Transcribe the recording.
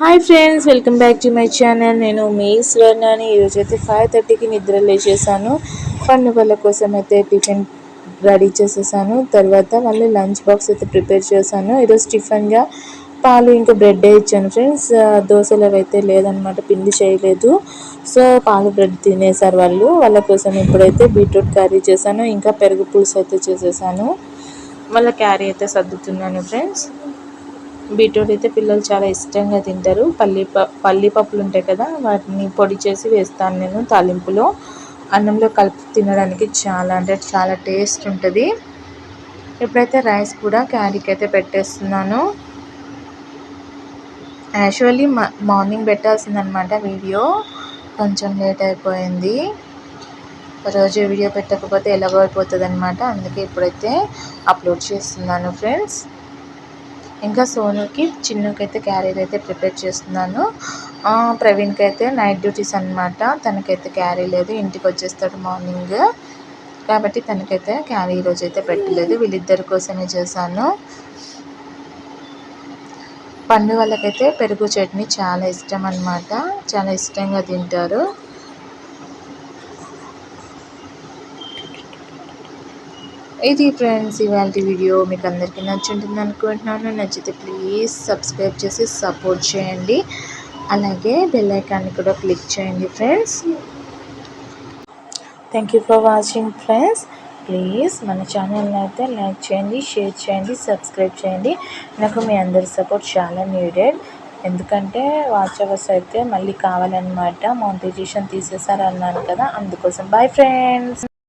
Hi friends welcome back to my channel. నేను మీ స్వర్ణని. ఈరోజు అయితే ఫైవ్ థర్టీకి నిద్ర లేచేసాను. పండుగల కోసం అయితే టిఫిన్ రెడీ చేసేసాను. తర్వాత మళ్ళీ లంచ్ బాక్స్ అయితే ప్రిపేర్ చేశాను. ఈరోజు టిఫిన్గా పాలు ఇంకా బ్రెడ్ ఇచ్చాను ఫ్రెండ్స్. దోశలు అయితే లేదనమాట పిండి చేయలేదు. సో పాలు బ్రెడ్ తినేసారు వాళ్ళు. వాళ్ళ కోసం ఇప్పుడైతే బీట్రూట్ కర్రీ చేశాను. ఇంకా పెరుగు పులుసు అయితే చేసేసాను. మళ్ళీ క్యారీ అయితే సర్దుతున్నాను ఫ్రెండ్స్. బీట్రూట్ అయితే పిల్లలు చాలా ఇష్టంగా తింటారు. పల్లి పల్లి పప్పులు ఉంటాయి కదా వాటిని పొడి చేసి వేస్తాను నేను తాలింపులో. అన్నంలో కలిపి తినడానికి చాలా అంటే చాలా టేస్ట్ ఉంటుంది. ఎప్పుడైతే రైస్ కూడా క్యారీకి అయితే పెట్టేస్తున్నాను. యాక్చువల్లీ మార్నింగ్ పెట్టాల్సిందనమాట వీడియో. కొంచెం లేట్ అయిపోయింది. రోజు వీడియో పెట్టకపోతే ఎలాగో అయిపోతుంది అనమాట అందుకే ఇప్పుడైతే అప్లోడ్ చేస్తున్నాను ఫ్రెండ్స్. ఇంకా సోనుకి చిన్నకి అయితే క్యారీర్ అయితే ప్రిపేర్ చేస్తున్నాను. ప్రవీణ్కి అయితే నైట్ డ్యూటీస్ అనమాట తనకైతే క్యారీ లేదు. ఇంటికి వచ్చేస్తాడు మార్నింగ్ కాబట్టి తనకైతే క్యారీ ఈరోజు అయితే పెట్టలేదు. వీళ్ళిద్దరి కోసమే చేశాను. పండు వాళ్ళకైతే పెరుగు చట్నీ చాలా ఇష్టం అనమాట చాలా ఇష్టంగా తింటారు. ఇది ఫ్రెండ్స్ ఇవాళ వీడియో మీకు అందరికీ నచ్చుంటుంది అనుకుంటున్నాను. నచ్చితే ప్లీజ్ సబ్స్క్రైబ్ చేసి సపోర్ట్ చేయండి. అలాగే బెల్ ఐకాన్ని కూడా క్లిక్ చేయండి friends thank you for watching friends please మన ఛానల్ని అయితే లైక్ చేయండి షేర్ చేయండి సబ్స్క్రైబ్ చేయండి. నాకు మీ అందరి సపోర్ట్ చాలా నీడెడ్ ఎందుకంటే వాచ్ అవర్స్ అయితే మళ్ళీ కావాలన్నమాట. మోనిటైజేషన్ తీసేసారు అన్నాను కదా అందుకోసం. Bye friends